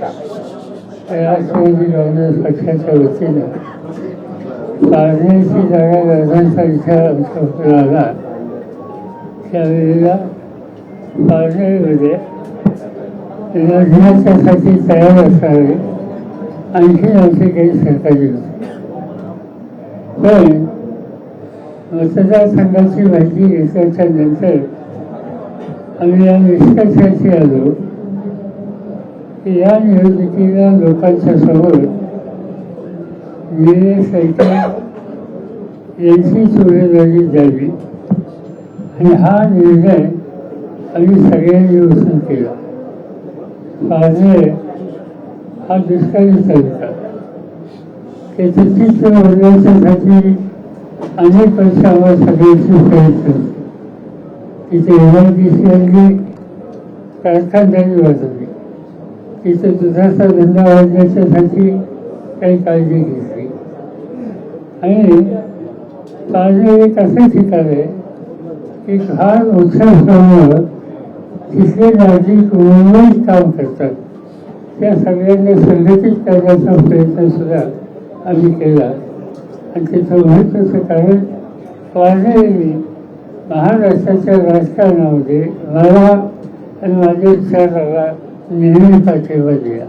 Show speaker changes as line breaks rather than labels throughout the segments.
राष्ट्रवादी काँग्रेस पक्षाच्या वतीनं जागा विचार आला त्यावेळेला पारनेरमध्ये लढण्याच्यासाठी तयार असावे आणखी आमचे काही सहकारी होते पण मतदारसंघाची माहिती घेतल्याच्या नंतर आम्ही या निष्कर्षाशी आलो की या निवडणुकीला लोकांच्या समोर निलेश लंके यांचीच उमेदवारी द्यावी आणि हा निर्णय आम्ही सगळ्यांनी उचलून केला. पारनेर हा दुष्काळी तालुका त्याचं चित्र बनवण्यासाठी अनेक वर्ष आम्हाला सगळ्यांची प्रयत्न. तिथे एम आय डी सी आणली कारखानदारी वाजवली. तिथे दुधाचा धंदा वाढण्याच्यासाठी काही काळजी घेतली आणि पारनेर एक असं ठिकाण आहे की फार मोठ्या प्रमाणावर तिथले नागरिक मुंबईत काम करतात. त्या सगळ्यांना संघटित करण्याचा प्रयत्न सुद्धा आम्ही केला. आणि त्याचं महत्त्वाचं कारण पारनेरने महाराष्ट्राच्या राजकारणामध्ये मला आणि माझ्या विचाराला नेहमी पाठिंबा दिला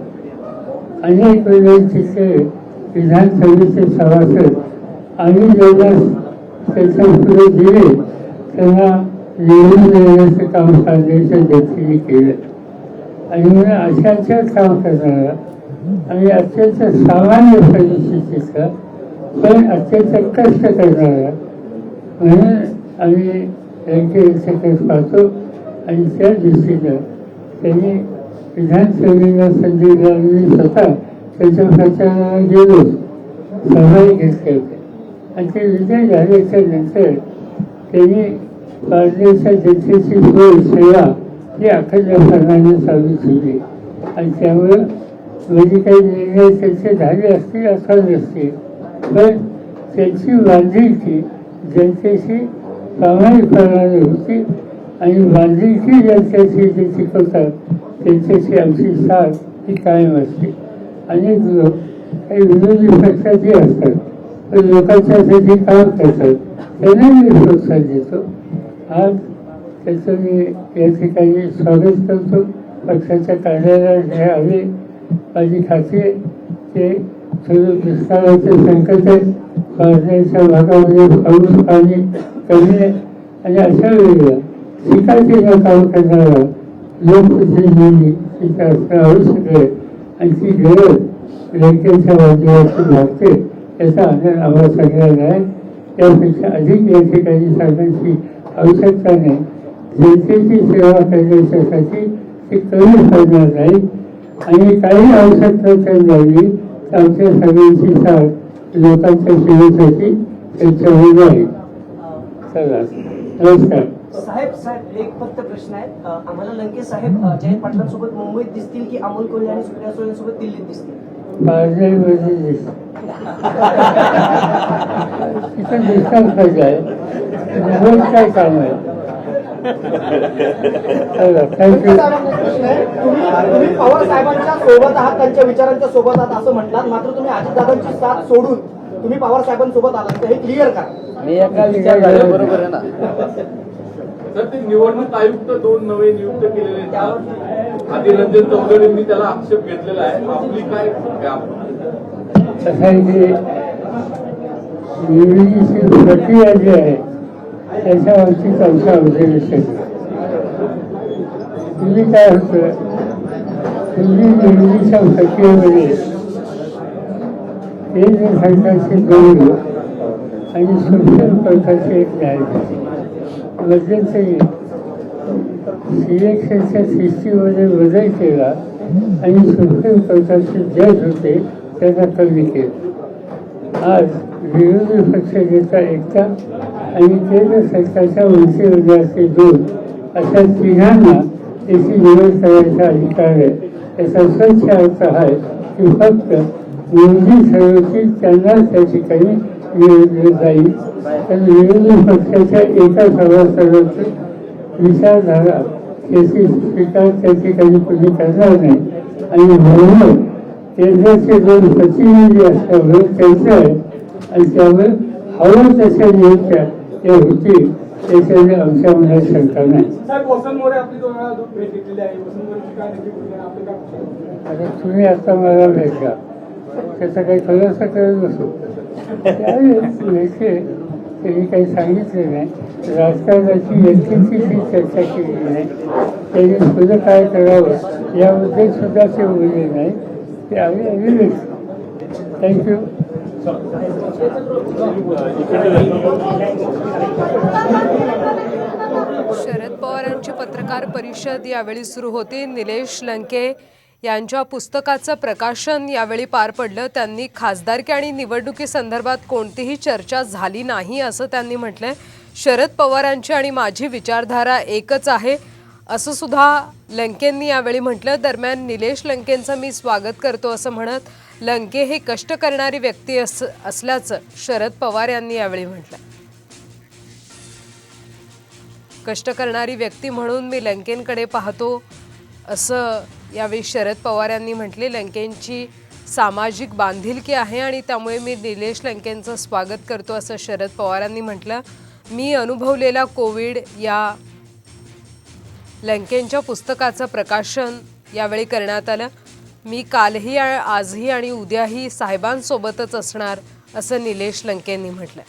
अनेक वेळेस तिथे विधानसभेचे सभासद आणि जेव्हा पुढे दिले त्यांना निवडून देण्याचं काम सांगण्याच्या व्यक्तीने केलं. आणि मी अशाच्या काम करणारा आणि अत्यंत सामान्य परिस्थितीचा पण अत्यंत कष्ट करणारा म्हणून आम्ही व्यंकटेश पाहतो आणि त्या दृष्टीनं त्यांनी विधानसभेला संधी मिळाली स्वतः. त्याच्या प्रचाराला गेलो सहभागी घेतले होते. आणि ते विजय झाल्याच्यानंतर त्यांनी पारनेरच्या जनतेची सोय सेवा ही अखंडपणाने चालू ठेवली. आणि त्यामुळं म्हणजे काही निर्णय त्यांचे झाले असतील असा नसतील पण त्यांची बांधिलकी जनतेशी प्रामाणिकपणाने होती आणि बांधिलकी जनतेशी जे शिकवतात त्यांच्याशी आमची साथ ही कायम असते. अनेक लोक काही विरोधी पक्षाचे असतात. तर लोकांच्यासाठी काम करतात. त्यांना मी प्रोत्साहन देतो आज त्याचं मी या ठिकाणी स्वागत करतो. पक्षाच्या कार्यालयात हे हवे माझी खात्री आहे ते थोडं दुष्काळाचे संकट आहे. भागामध्ये पाऊस पाणी कमी आहे. आणि अशा वेळेला शिकायचे काम करणारा लोकप्रतिनिधी तिथे असणं आवश्यक आहे आणि ती गरज बँकेच्या माध्यमातून लागते याचा आनंद आम्हाला सगळ्यांना आहे. त्यापेक्षा अधिक या ठिकाणी सांगण्याची आवश्यकता नाही. जनतेची सेवा करण्याच्यासाठी ते कमी पडणार नाही. आणि काही आवश्यकता जर लागली तर आमच्या सगळ्यांची साथ लोकांच्या सेवेसाठी त्यांच्यावर आहे. चला नमस्कार.
साहेब साहेब एक फक्त प्रश्न आहे. आम्हाला लंके साहेब जयंत पाटलांसोबत मुंबईत दिसतील की अमोल कोल्हे आणि सुप्रिया सुळेंसोबत दिल्लीत दिसतील?
काय काम आहे.
तुम्ही पवार साहेबांच्या सोबत आहात त्यांच्या विचारांच्या सोबत आहात असं म्हटलात मात्र तुम्ही अजितदादांची साथ सोडून तुम्ही पवार साहेबांसोबत आलात. हे क्लिअर करा
मी एका विचार झाले बरोबर आहे ना?
तर ते निवडणूक आयुक्त दोन नवे नियुक्त केलेले आहेत. आधी रंजन चौधरींनी त्याला आक्षेप घेतलेला आहे. आपली काय भूमिका? आहे?
प्रक्रिया जी आहे त्याच्या बाबतीत आमचा ऑब्झर्वेशन तुम्ही काय होतं? तुम्ही निवडीच्या प्रक्रियेमध्ये केंद्र सरकारचे गौरव आणि सुप्रीम प्रकारचे एक न्यायाधीश मध्यंतरी सिलेक्शनच्या सिस्टीममध्ये बदल केला आणि सुप्रीम कोर्टाचे जज होते त्यांना कमी केलं. आज विरोधी पक्ष नेता एकता आणि केंद्र सरकारच्या मंत्रिमंडळाचे असते दोन अशा तिघांना त्याची निवड करायचा अधिकार आहे. त्याचा स्वच्छ अर्थ आहे की फक्त निवडी ठरवतील त्यांनाच त्या ठिकाणी निवडलं जाईल तर विरोधी पक्षाच्या एका सभासदाचं विचारधारा त्याची स्वीकार त्या ठिकाणी कोणी करणार नाही. आणि म्हणून केंद्राचे दोन प्रतिनिधी असल्यामुळे त्यांचं आहे. आणि त्यामुळे हवं तशा नियुक्त्या त्या होतील त्याच्यामध्ये आमच्या मनात शंका नाही.
वेळा
तुम्ही आता मला भेटला त्याचा काही खुलासा करत बसू त्यावेळेस लेखे त्यांनी काही सांगितले नाही. राजकारणाची व्यक्तीची काही चर्चा केली नाही. त्यांनी पुढं काय करावं याबद्दल सुद्धा ते बोलले नाही. ते आम्ही आम्ही थँक्यू
शरद पवारांची पत्रकार परिषद यावेळी सुरू होती. निलेश लंके यांच्या पुस्तकाचं प्रकाशन यावेळी पार पडलं. त्यांनी खासदारकी आणि निवडणुकीसंदर्भात कोणतीही चर्चा झाली नाही असं त्यांनी म्हटलंय. शरद पवारांची आणि माझी विचारधारा एकच आहे असं सुद्धा लंकेंनी यावेळी म्हटलं. दरम्यान निलेश लंकेंचं मी स्वागत करतो असं म्हणत लंके हे कष्ट करणारी व्यक्ती अस असल्याचं शरद पवार यांनी यावेळी म्हटलं कष्ट करणारी व्यक्ती म्हणून मी लंकेंकडे पाहतो असं यावेळी शरद पवार यांनी म्हटले लंकेंची सामाजिक बांधिलकी आहे आणि त्यामुळे मी निलेश लंकेंचं स्वागत करतो असं शरद पवारांनी म्हटलं. मी अनुभवलेला कोविड या लंकेंच्या पुस्तकाचं प्रकाशन यावेळी करण्यात आलं. मी कालही आजही आणि उद्याही साहेबांसोबतच असणार असं निलेश लंकेंनी म्हटलं.